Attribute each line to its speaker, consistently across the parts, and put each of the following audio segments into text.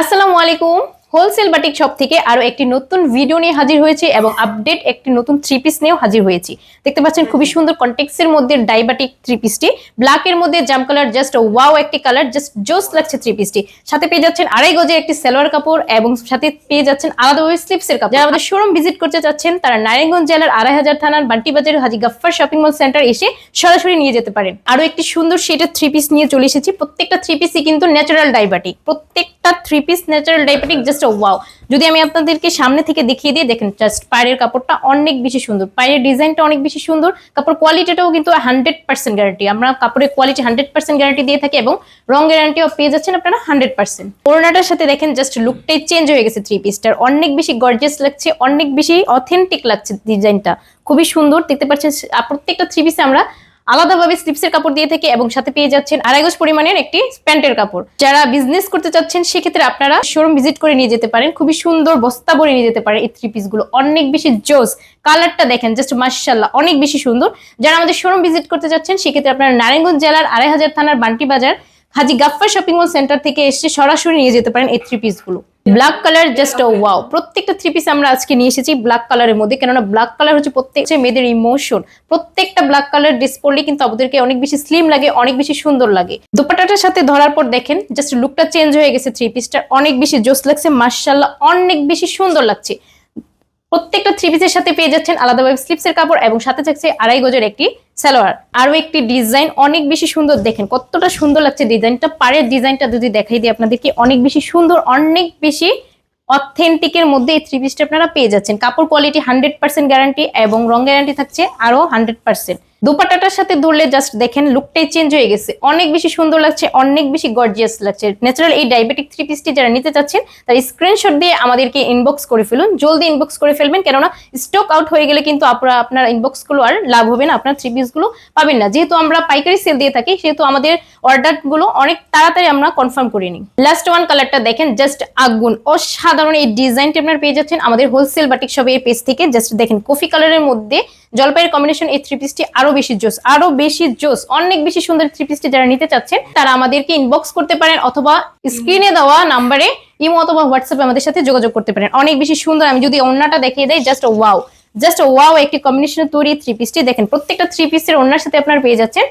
Speaker 1: আসসালামু আলাইকুম। Wholesale batik shop থেকে আরও একটি নতুন ভিডিও নিয়ে হাজির হয়েছে এবং আপডেট একটি নতুন থ্রি পিস নিয়েও হাজির হয়েছি। দেখতে পাচ্ছেন খুবই সুন্দর কন্টেক্স এর মধ্যে ডাইবাটিক থ্রি পিসটি ব্ল্যাক এর মধ্যে জাম কালার জাস্ট ওয়াও একটি কালার জাস্ট জোস লাগছে থ্রি পিসটি সাথে পেয়ে যাচ্ছেন আড়াই গজের একটি সালোয়ার কাপড় এবং সাথে পেয়ে যাচ্ছেন আলাদাভাবে স্লিপস এর কাপড়। যারা আমাদের শোরুম ভিজিট করতে চাচ্ছেন, তারা নারায়ণগঞ্জ জেলার আড়াই হাজার থানার বান্টি বাজারের Haji Gaffar shopping mall center এসে সরাসরি নিয়ে যেতে পারেন। আরও একটি সুন্দর শেডের থ্রি পিস নিয়ে চলে এসেছি। প্রত্যেকটা থ্রি পিসই কিন্তু ন্যাচারাল ডাইবাটিক প্রত্যেকটা three piece natural dye batik just wow যদি আমি আপনাদেরকে সামনে থেকে দেখিয়ে দিই, দেখেন জাস্ট পায়ের কাপড়টা অনেক বেশি সুন্দর। পায়ের ডিজাইনটা অনেক বেশি সুন্দর। কাপড় কোয়ালিটিটাও কিন্তু হান্ড্রেড পার্সেন্ট গ্যারান্টি আমরা কাপড়ের কোয়ালিটি হান্ড্রেড পার্সেন্ট গ্যারান্টি দিয়ে থাকি এবং রং গ্যারান্টিও পেয়ে যাচ্ছেন আপনারা হান্ড্রেড পার্সেন্ট ওড়নাটার সাথে দেখেন জাস্ট লুকটাই চেঞ্জ হয়ে গেছে থ্রি পিসটার অনেক বেশি গর্জিয়াস লাগছে, অনেক বেশি অথেন্টিক লাগছে ডিজাইনটা খুবই সুন্দর, দেখতে পাচ্ছেন প্রত্যেকটা থ্রি পিসে আমরা আলাদাভাবে স্লিপসের কাপড় দিয়ে থেকে এবং সাথে পেয়ে যাচ্ছেন আড়াই গজ পরিমাণের একটি প্যান্টের কাপড়। যারা বিজনেস করতে চাচ্ছেন, সেক্ষেত্রে আপনারা শোরুম ভিজিট করে নিয়ে যেতে পারেন। খুবই সুন্দর বস্তা ভরে নিয়ে যেতে পারেন এই থ্রি পিসগুলো। অনেক বেশি জোস। কালারটা দেখেন জাস্ট মার্শাল্লাহ অনেক বেশি সুন্দর। যারা আমাদের শোরুম ভিজিট করতে চাচ্ছেন, সেক্ষেত্রে আপনারা নারায়ণগঞ্জ জেলার আড়াই হাজার থানার Banti Bazar Haji Gaffar shopping mall center থেকে এসে সরাসরি নিয়ে যেতে পারেন এই থ্রি পিসগুলো। ব্ল্যাক কালার জাস্ট ওয়াও প্রত্যেকটা থ্রি পিস আমরা আজকে নিয়ে এসেছি ব্ল্যাক কালারের মধ্যে। কেননা ব্ল্যাক কালার হচ্ছে প্রত্যেক মেয়েদের ইমোশন প্রত্যেকটা ব্ল্যাক কালার ড্রেস পরলে কিন্তু আমাদেরকে অনেক বেশি স্লিম লাগে, অনেক বেশি সুন্দর লাগে। দুপাটাটার সাথে ধরার পর দেখেন জাস্ট লুকটা চেঞ্জ হয়ে গেছে থ্রি পিসটার অনেক বেশি জোস লাগছে মার্শাল্লাহ অনেক বেশি সুন্দর লাগছে। প্রত্যেকটা থ্রি পিসের সাথে পেয়ে যাচ্ছেন আলাদাভাবে স্লিপসের কাপড় এবং সাথে থাকছে আড়াই গজের একটি সালোয়ার। আরও একটি ডিজাইন অনেক বেশি সুন্দর দেখেন। কতটা সুন্দর লাগছে ডিজাইনটা পাড়ের ডিজাইনটা যদি দেখাই দিই আপনাদেরকে, অনেক বেশি সুন্দর, অনেক বেশি অথেন্টিকের মধ্যে এই থ্রি পিসটা আপনারা পেয়ে যাচ্ছেন। কাপড় কোয়ালিটি হান্ড্রেড পার্সেন্ট গ্যারান্টি এবং রং গ্যারান্টি থাকছে আরও হান্ড্রেড পার্সেন্ট দুপাটাটার সাথে ধরলে জাস্ট দেখেন লুকটাই চেঞ্জ হয়ে গেছে। অনেক বেশি সুন্দর লাগছে, অনেক বেশি গর্জিয়াস লাগছে। ন্যাচারাল এই ডায়াবেটিক থ্রি পিসটি যারা নিতে চাচ্ছেন, তার স্ক্রিনশট দিয়ে আমাদেরকে ইনবক্স করে ফেলুন। জলদি ইনবক্স করে ফেলবেন, কেননা স্টক আউট হয়ে গেলে কিন্তু আপনারা, আপনার ইনবক্সগুলো আর লাভ হবে না, আপনার থ্রি পিসগুলো পাবেন না। যেহেতু আমরা পাইকারি সেল দিয়ে থাকি, সেহেতু আমাদের অর্ডারগুলো অনেক তাড়াতাড়ি আমরা কনফার্ম করে নিই। লাস্ট ওয়ান কালারটা দেখেন জাস্ট আগুন। অসাধারণ এই ডিজাইনটি আপনারা পেয়ে যাচ্ছেন আমাদের হোলসেল বাটিক শপের পেজ থেকে। জাস্ট দেখেন কফি কালারের মধ্যে জলপাইয়ের কম্বিনেশন এই থ্রি পিসটি আরও বেশি জোস, আরও বেশি জোস, অনেক বেশি সুন্দর থ্রি পিসটি যারা নিতে চাচ্ছেন, তারা আমাদেরকে ইনবক্স করতে পারেন অথবা স্ক্রিনে দেওয়া নাম্বারে ইমো অথবা হোয়াটসঅ্যাপে আমাদের সাথে যোগাযোগ করতে পারেন। অনেক বেশি সুন্দর, আমি যদি অন্যটা দেখিয়ে দেয় জাস্ট ওয়াও জাস্ট ওয়াও একটি কম্বিনেশন তৈরি থ্রি পিসটি দেখেন, প্রত্যেকটা থ্রি পিসের ওনার সাথে আপনার পেয়ে যাচ্ছেন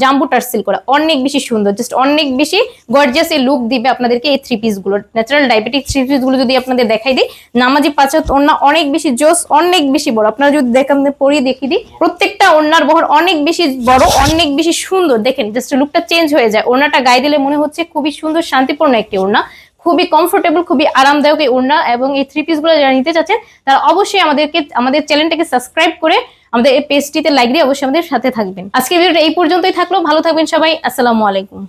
Speaker 1: জাম্বু টার্সেল করা। অনেক বেশি সুন্দর জাস্ট অনেক বেশি গর্জিয়াস এই লুক দিবে আপনাদেরকে এই থ্রি পিসগুলো। ন্যাচারাল ডায়াবেটিক থ্রি পিসগুলো যদি আপনাদের দেখাই দিই, নামাজি পাঁচাত ওন্না অনেক বেশি জোস, অনেক বেশি বড়। আপনারা যদি দেখেন পরিয়ে দেখিয়ে দিই, প্রত্যেকটা ওনার বহর অনেক বেশি বড়, অনেক বেশি সুন্দর। দেখেন জাস্ট লুকটা চেঞ্জ হয়ে যায়। ওনাটা গায়ে দিলে মনে হচ্ছে খুবই সুন্দর, শান্তিপূর্ণ একটি ওড়না। খুবই কমফোর্টেবল খুবই আরামদায়ক এই ওড়না এবং এই থ্রি পিসগুলো যারা নিতে চাচ্ছেন, তারা অবশ্যই আমাদেরকে, আমাদের চ্যানেলটাকে সাবস্ক্রাইব করে আমাদের এই পেজটিতে লাইক দিয়ে অবশ্যই আমাদের সাথে থাকবেন। আজকে ভিডিওটা এই পর্যন্তই থাকল। ভালো থাকবেন সবাই। আসসালামু আলাইকুম।